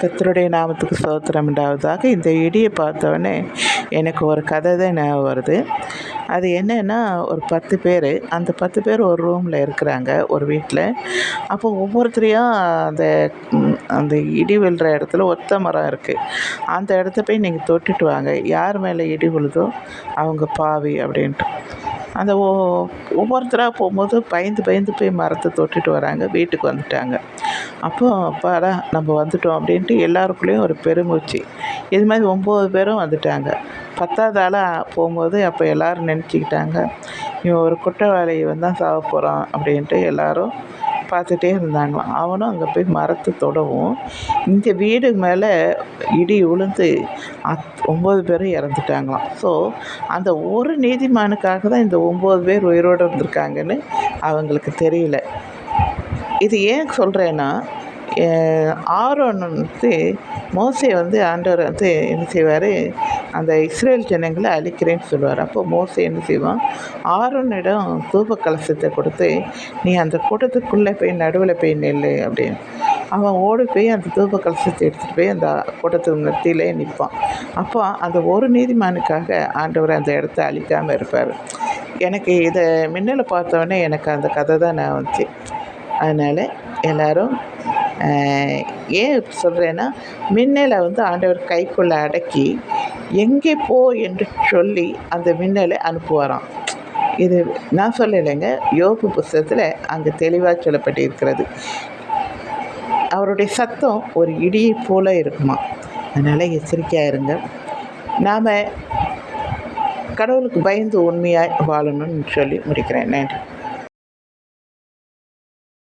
கத்தருடைய நாமத்துக்கு சோத்திரம் உண்டாவதாக. இந்த இடியை பார்த்தோன்னே எனக்கு ஒரு கதை தான் ஞாபகம் வருது. அது என்னென்னா ஒரு பத்து பேர் அந்த பத்து பேர் ஒரு ரூமில் இருக்கிறாங்க ஒரு வீட்டில் அப்போ ஒவ்வொருத்தரையும் அந்த அந்த இடி விழுற இடத்துல ஒத்த மரம் இருக்குது அந்த இடத்த போய் நீங்கள் தொட்டுட்டு வாங்க. யார் மேலே இடி விழுதோ அவங்க பாவி அப்படின்ட்டு. அந்த ஒ ஒவ்வொருத்தராக போகும்போது பயந்து பயந்து போய் மரத்தை தொட்டுட்டு வராங்க வீட்டுக்கு வந்துட்டாங்க. அப்போ அப்பாடா நம்ம வந்துட்டோம் அப்படின்ட்டு எல்லாருக்குள்ளேயும் ஒரு பெருமூச்சு. இது மாதிரி ஒம்பது பேரும் வந்துட்டாங்க. பத்தாவது ஆளாக போகும்போது அப்போ எல்லோரும் நினச்சிக்கிட்டாங்க இவன் ஒரு குற்றவாளி தான் சாக போகிறான் அப்படின்ட்டு எல்லோரும் பார்த்துட்டே இருந்தாங்களாம் அவனும் அங்கே போய் மரத்தை தொடவும். இந்த வீடு மேலே இடி விழுந்து அத் ஒம்பது பேரும் இறந்துட்டாங்களாம். ஸோ அந்த ஒரு நீதிமானுக்காக தான் இந்த ஒம்பது பேர் உயிரோடு இருந்திருக்காங்கன்னு அவங்களுக்கு தெரியல. இது ஏன் சொல்கிறேன்னா ஆரோன் வந்து மோசை வந்து ஆண்டவர் வந்து என்ன செய்வார்? அந்த இஸ்ரேல் ஜனங்களை அழிக்கிறேன்னு சொல்லுவார். அப்போ மோசை என்ன செய்வான்? ஆரோனிடம் தூப கலசத்தை கொடுத்து நீ அந்த கூட்டத்துக்குள்ளே போய் நடுவில் போய் நெல் அப்படின்னு. அவன் ஓடி போய் அந்த தூப கலசத்தை எடுத்துகிட்டு போய் அந்த கூட்டத்துக்கு மத்தியிலே நிற்பான். அப்போ அந்த ஒரு நீதிமானுக்காக ஆண்டவர் அந்த இடத்த அழிக்காமல் இருப்பார். எனக்கு இதை மின்னலை பார்த்தோன்னே எனக்கு அந்த கதை தான் நான் வந்துச்சு. அதனால் எல்லோரும் ஏன் சொல்கிறேன்னா மின்னலை வந்து ஆண்டவர் கைக்குள்ளே அடக்கி எங்கே போ என்று சொல்லி அந்த மின்னலை அனுப்புவாராம். இது நான் சொல்லலைங்க யோபு புஸ்தகத்தில் அங்கே தெளிவாக சொல்லப்பட்டிருக்கிறது. அவருடைய சத்தம் ஒரு இடியை போல இருக்குமா? அதனால் எச்சரிக்கையாக இருங்க. நாம் கடவுளுக்கு பயந்து உண்மையாக வாழணும்னு சொல்லி முடிக்கிறேன். நன்றி.